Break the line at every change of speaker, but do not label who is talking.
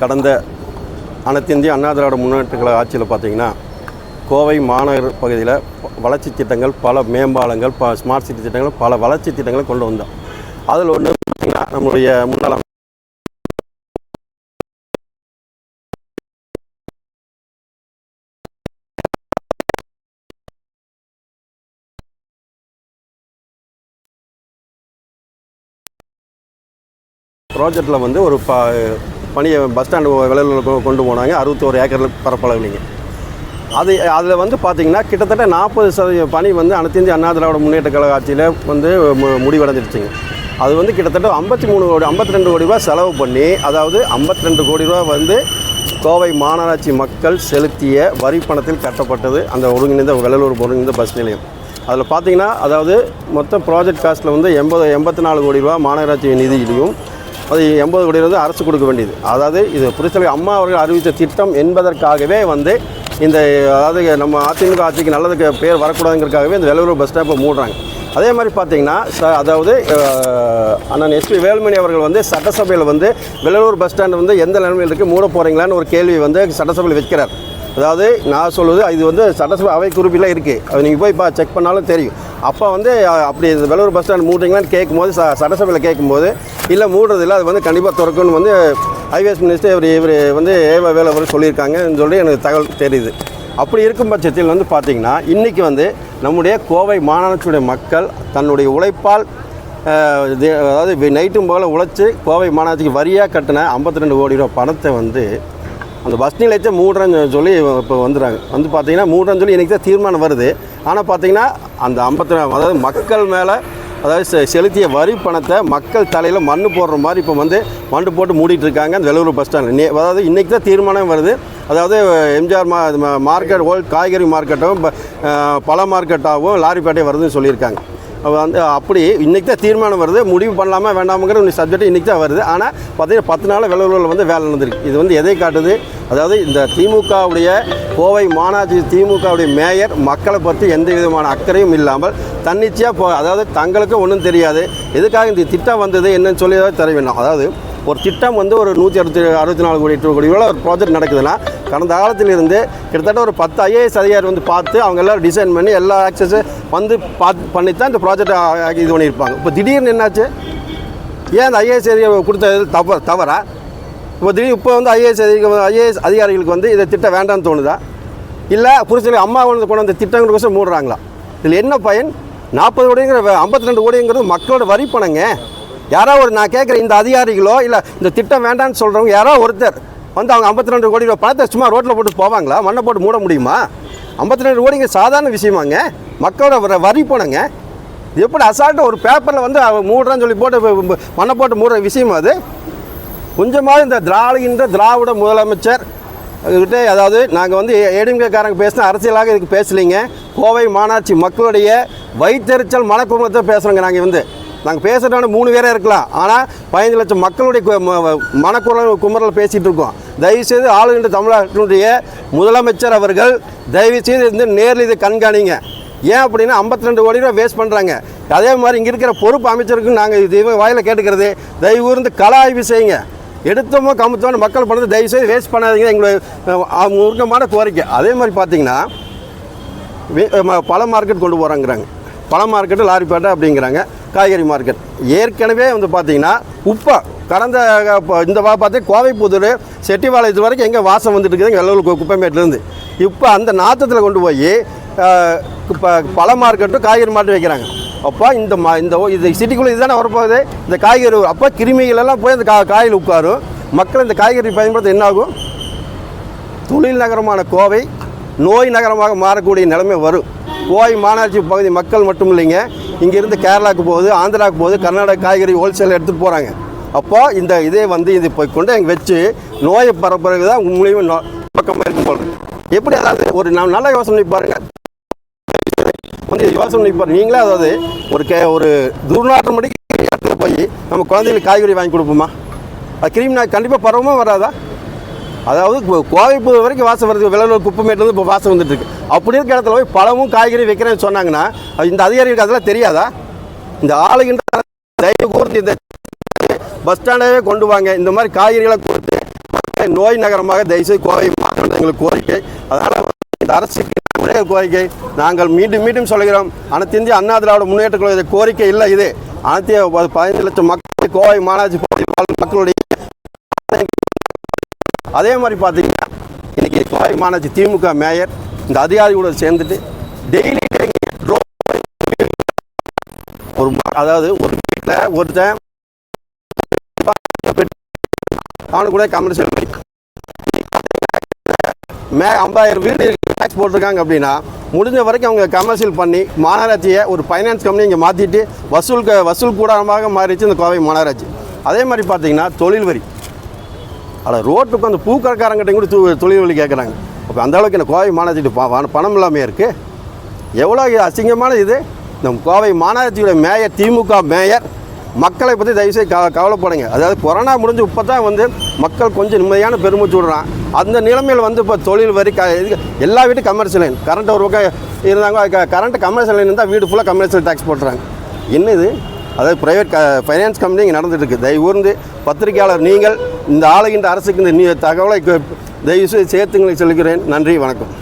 கடந்த அனைத்து இந்திய அண்ணா திராவிட முன்னேற்ற கழக ஆட்சியில் பார்த்திங்கன்னா கோவை மாநகர் பகுதியில் வளர்ச்சி திட்டங்கள் பல மேம்பாலங்கள் ப ஸ்மார்ட் சிட்டி திட்டங்கள் பல வளர்ச்சி திட்டங்களை கொண்டு வந்தோம். அதில் ஒன்று பார்த்திங்கன்னா நம்மளுடைய முன்னாள் ப்ராஜெக்டில் வந்து ஒரு ப பணியை பஸ் ஸ்டாண்டு விலையில் கொண்டு போனாங்க. அறுபத்தோரு ஏக்கர் பரப்பளவுலிங்க அது அதில் வந்து பார்த்திங்கன்னா கிட்டத்தட்ட நாற்பது சதவீத பணி வந்து அனைத்து இந்திய அண்ணா திராவிட முன்னேற்ற கழக ஆட்சியில் வந்து மு- முடிவடைஞ்சிருச்சுங்க. அது வந்து கிட்டத்தட்ட ஐம்பத்தி மூணு கோடி ஐம்பத்தி ரெண்டு கோடி ரூபா செலவு பண்ணி அதாவது ஐம்பத்தி ரெண்டு கோடி ரூபா வந்து கோவை மாநகராட்சி மக்கள் செலுத்திய வரி பணத்தில் கட்டப்பட்டது அந்த ஒருங்கிணைந்த வெள்ளலூர் ஒருங்கிணைந்த பஸ் நிலையம். அதில் பார்த்திங்கன்னா அதாவது மொத்த ப்ராஜெக்ட் காஸ்ட்டில் வந்து எண்பது எண்பத்தி நாலு கோடி ரூபா மாநகராட்சி நிதியிலையும் அது எண்பது கோடி வந்து அரசு கொடுக்க வேண்டியது. அதாவது இது புரிசலை அம்மா அவர்கள் அறிவித்த திட்டம் என்பதற்காகவே வந்து இந்த அதாவது நம்ம அதிமுக ஆட்சிக்கு நல்லதுக்கு பேர் வரக்கூடாதுங்கிறதுக்காகவே இந்த வெள்ளூர் பஸ் ஸ்டாப்பை மூடுறாங்க. அதே மாதிரி பார்த்தீங்கன்னா அதாவது அண்ணன் எஸ்பி வேலுமணி அவர்கள் வந்து சட்டசபையில் வந்து வெள்ளலூர் பஸ் ஸ்டாண்ட் வந்து எந்த நிலைமையில் இருக்குது மூட போகிறீங்களான்னு ஒரு கேள்வி வந்து சட்டசபையில் வைக்கிறார். அதாவது நான் சொல்வது இது வந்து சட்டசபை அவை குறிப்பில் இருக்குது அது நீங்கள் போய் பா செக் பண்ணாலும் தெரியும். அப்போ வந்து அப்படி இந்த வெள்ளூர் பஸ் ஸ்டாண்ட் மூடுறீங்களான்னு கேட்கும்போது ச சட்டசபையில் கேட்கும்போது இல்லை மூடுறதில்ல. அது வந்து கண்டிப்பாக திறக்கணும்னு வந்து ஐவிஎஸ் மினிஸ்டர் இவர் இவர் வந்து ஏவா வேலை அவர் சொல்லியிருக்காங்கன்னு சொல்லி எனக்கு தகவல் தெரியுது. அப்படி இருக்கும் பட்சத்தில் வந்து பார்த்திங்கன்னா இன்றைக்கி வந்து நம்முடைய கோவை மாநகராட்சியுடைய மக்கள் தன்னுடைய உழைப்பால் அதாவது நைட்டும் போல் உழைச்சி கோவை மாநகராட்சிக்கு வரியாக கட்டின 52 ரெண்டு கோடி ரூபா பணத்தை வந்து அந்த பஸ் நிலையத்தை மூடுறேன்னு சொல்லி இப்போ வந்துடுறாங்க வந்து பார்த்தீங்கன்னா மூடுறேன்னு சொல்லி இன்றைக்கி தான் தீர்மானம் வருது. ஆனால் பார்த்தீங்கன்னா அந்த ஐம்பத்தி அதாவது மக்கள் மேலே அதாவது செ- செலுத்திய வரி பணத்தை மக்கள் தலையில் மண்ணு போடுற மாதிரி இப்போ வந்து மண்டு போட்டு மூடிட்டு இருக்காங்க அந்த வெள்ளூர் பஸ் ஸ்டாண்ட் நே- அதாவது இன்றைக்கி தான் தீர்மானம் வருது. அதாவது எம்ஜிஆர் மா மார்க்கெட் ஹோல் காய்கறி மார்க்கெட்டாகவும் பழ மார்க்கெட்டாகவும் லாரிப்பேட்டை வருதுன்னு சொல்லியிருக்காங்க. வந்து அப்படி இன்றைக்கி தான் தீர்மானம் வருது. முடிவு பண்ணலாமா வேண்டாமங்கிற ஒரு சப்ஜெக்ட் இன்றைக்கி தான் வருது. ஆனால் பார்த்தீங்கன்னா பத்து நாள் வெள்ளூரில் வந்து வேலை நடந்திருக்கு. இது வந்து எதை காட்டுது? அதாவது இந்த திமுகவுடைய கோவை மாநாட்சி திமுகவுடைய மேயர் மக்களை பற்றி எந்த விதமான அக்கறையும் இல்லாமல் தன்னிச்சையாக போ அதாவது தங்களுக்கும் ஒன்றும் தெரியாது. எதுக்காக இந்த திட்டம் வந்தது? என்னன்னு சொல்லி ஏதாவது தெரிய வேணும். அதாவது ஒரு திட்டம் வந்து ஒரு நூற்றி அறுபத்தி அறுபத்தி நாலு கோடி எட்டு கோடி ஒரு ப்ராஜெக்ட் நடக்குதுன்னா கடந்த காலத்திலிருந்து கிட்டத்தட்ட ஒரு பத்து ஐஏஎஸ் அதிகாரி வந்து பார்த்து அவங்க எல்லாம் டிசைன் பண்ணி எல்லா ஆக்சஸும் வந்து பார்த்து பண்ணி தான் இந்த ப்ராஜெக்ட் இது பண்ணியிருப்பாங்க. இப்போ திடீர்னு என்னாச்சு? ஏன் அந்த ஐஏஎஸ் அதிகாரி கொடுத்தது தவ தவறா? இப்போ திடீர் இப்போ வந்து ஐஏஎஸ் அதிகம் ஐஏஎஸ் அதிகாரிகளுக்கு வந்து இதை திட்டம் வேண்டாம்னு தோணுதா? இல்லை புரிச்சலி அம்மா கொண்டு கொண்டு வந்த திட்டங்களுக்கோசம் மூடுறாங்களா? இதில் என்ன பயன்? நாற்பது கோடிங்கிற ஐம்பத்தி ரெண்டு கோடிங்கிறது மக்களோட வரி பணங்க யாரோ ஒரு நான் கேட்குற இந்த அதிகாரிகளோ இல்லை இந்த திட்டம் வேண்டாம்னு சொல்கிறவங்க யாரோ ஒருத்தர் வந்து அவங்க ஐம்பத்தி ரெண்டு கோடி ரூபாய் பணத்தை சும்மா ரோட்டில் போட்டு போவாங்களா? மண்ணை போட்டு மூட முடியுமா? ஐம்பத்தி ரெண்டு கோடிங்க சாதாரண விஷயமாங்க. மக்களோட வர வரி போனங்க. எப்படி அசால்ட்டாக ஒரு பேப்பரில் வந்து மூடுறான்னு சொல்லி போட்டு மண்ணை போட்டு மூடுற விஷயம் அது? கொஞ்சமாவது இந்த திராவிட திராவிட முதலமைச்சர் கிட்டே அதாவது நாங்கள் வந்து ஏடிஎம்கேக்காரங்க பேசின அரசியலாக இதுக்கு பேசலைங்க. கோவை மாநாட்சி மக்களுடைய வயிற்றெரிச்சல் மனக்குமத்தை பேசுகிறோங்க நாங்கள் வந்து. நாங்கள் பேசுகிறவங்க மூணு பேரே இருக்கலாம். ஆனால் பதினஞ்சு லட்சம் மக்களுடைய மனக்குரல் குமரல் பேசிகிட்டு இருக்கோம். தயவுசெய்து ஆளுகின்ற தமிழ்நாட்டினுடைய முதலமைச்சர் அவர்கள் தயவுசெய்து இருந்து நேரில் இதை கண்காணிங்க. ஏன் அப்படின்னா 52 ரெண்டு கோடி ரூபா வேஸ்ட் பண்ணுறாங்க அதே மாதிரி இங்கே இருக்கிற பொறுப்பு அமைச்சருக்கும் நாங்கள் இது வாயில் கேட்டுக்கிறது தயவு இருந்து கல ஆய்வு செய்யுங்க. எடுத்தோமோ கமுத்தோன்னு மக்கள் பணத்தை தயவு செய்து வேஸ்ட் பண்ணாதீங்க எங்களுடைய அஹ், முருகமான கோரிக்கை. அதே மாதிரி பார்த்தீங்கன்னா பல பழ மார்க்கெட் கொண்டு போகிறாங்கிறாங்க பழ மார்க்கெட்டு லாரிப்பேட்டை அப்படிங்கிறாங்க. காய்கறி மார்க்கெட். ஏற்கனவே வந்து பார்த்தீங்கன்னா உப்பா கடந்த இப்போ இந்த பார்த்து கோவைப்புதூர் செட்டிவாளையத்து வரைக்கும் எங்கே வாசம் வந்துட்டு இருக்குதுங்க வெள்ளூர் குப்பைமேட்டிலேருந்து இப்போ அந்த நாற்றத்தில் கொண்டு போய் இப்போ பழ மார்க்கெட்டும் காய்கறி மார்க்கெட் வைக்கிறாங்க. அப்போ இந்த மா இந்த இது சிட்டிக்குள்ளே இதுதானே வரப்போகுது? இந்த காய்கறி அப்போ கிருமிகள் எல்லாம் போய் அந்த கா காயில் உட்காரும். மக்கள் இந்த காய்கறி பயன்படுத்த என்ன ஆகும்? தொழில் நகரமான கோவை நோய் நகரமாக மாறக்கூடிய நிலைமை வரும். கோவை மாநகராட்சி பகுதி மக்கள் மட்டும் இல்லைங்க. இங்கேருந்து கேரளாவுக்கு போகுது ஆந்திராவுக்கு போகுது கர்நாடகா காய்கறி ஹோல்சேல் எடுத்துகிட்டு போகிறாங்க அப்போ இந்த இதே வந்து இது போய் கொண்டு எங்கே வச்சு நோயை பரப்புறது தான் மூலியமாக பக்கமாக இருக்கும் போகிறது எப்படி அதாவது ஒரு நான் நல்ல யோசனை பாருங்கள் வந்து யோசனை பண்ணி நீங்களே அதாவது ஒரு கே ஒரு துர்நாற்றம் மணிக்கு இடத்துல போய் நம்ம குழந்தைகளுக்கு காய்கறி வாங்கி கொடுப்போமா? அது கிருமி நாய் கண்டிப்பாக பரவமாக வராதா? அதாவது கோவைப்பூர் வரைக்கும் வாசம் வருது விளையாடு குப்பமேட்டில் இப்போ வாசம் வந்துட்டு இருக்கு அப்படி இருக்க இடத்துல போய் பழமும் காய்கறி வைக்கிறேன்னு சொன்னாங்கன்னா இந்த அதிகாரிகளுக்கு அதெல்லாம் தெரியாதா? இந்த ஆளுகின்ற தயவு கூர்த்து இந்த பஸ் ஸ்டாண்டாகவே கொண்டு வாங்க. இந்த மாதிரி காய்கறிகளை கொடுத்து நோய் நகரமாக தயவுசெய்து கோவை மாற்றம் எங்களுக்கு கோரிக்கை. அதனால் இந்த அரசுக்கு ஒரே கோரிக்கை. நாங்கள் மீண்டும் மீண்டும் சொல்கிறோம். அனைத்து இந்திய அண்ணா திராவிட முன்னேற்ற கழக கோரிக்கை இல்லை இது. அனைத்து ப- பதினைந்து லட்சம் மக்கள் கோவை மாநாட்சி மக்களுடைய அதே மாதிரி பார்த்தீங்கன்னா இன்றைக்கி கோவை மாநாட்சி திமுக மேயர் இந்த அதிகாரி கூட சேர்ந்துட்டு டெய்லி ஒரு அதாவது ஒரு வீட்டில் ஒருத்தன் அவனுக்கு கூட கமர்ஷியல் மே ஐம்பதாயிரம் வீடு டேக்ஸ் போட்டிருக்காங்க அப்படின்னா முடிஞ்ச வரைக்கும் அவங்க கமர்ஷியல் பண்ணி மாநகராட்சியை ஒரு ஃபைனான்ஸ் கம்பெனி இங்கே மாற்றிட்டு வசூல் வசூல் கூடமாக மாறிடுச்சு இந்த கோவை மாநகராட்சி. அதே மாதிரி பார்த்தீங்கன்னா தொழில் வரி. அதில் ரோட்டுக்கு அந்த பூக்கடைக்காரங்கிட்ட கூட தொ தொழில் வழி கேட்குறாங்க அப்போ அந்த அளவுக்கு இந்த கோவை மாநகராட்சி பணம் இல்லாமல் இருக்குது எவ்வளோ இது அசிங்கமான இது? இந்த கோவை மாநகராட்சியோட மேயர் திமுக மேயர் மக்களை பற்றி தயவுசெய்து க கவலைப்படுங்க அதாவது கொரோனா முடிஞ்சு இப்போ தான் வந்து மக்கள் கொஞ்சம் நிம்மதியான பெருமை விடுறான் அந்த நிலைமையில் வந்து இப்போ தொழில் வரி க இது எல்லா வீட்டும் கமர்ஷியல் லைன் கரண்ட் ஒரு பக்கம் இருந்தாங்க கரண்ட் கமர்ஷியல் லைன் இருந்தால் வீடு ஃபுல்லாக கமர்ஷியல் டேக்ஸ் போட்டுறாங்க. என்ன இது அதாவது ப்ரைவேட் க ஃபைனான்ஸ் கம்பெனி இங்கே நடந்துட்டு இருக்கு தயவு கூர்ந்து பத்திரிகையாளர் நீங்கள் இந்த ஆளுகின்ற அரசுக்கு இந்த நீ தகவலை தயவு செய்து சேர்த்துங்களை சொல்கிறேன். நன்றி வணக்கம்.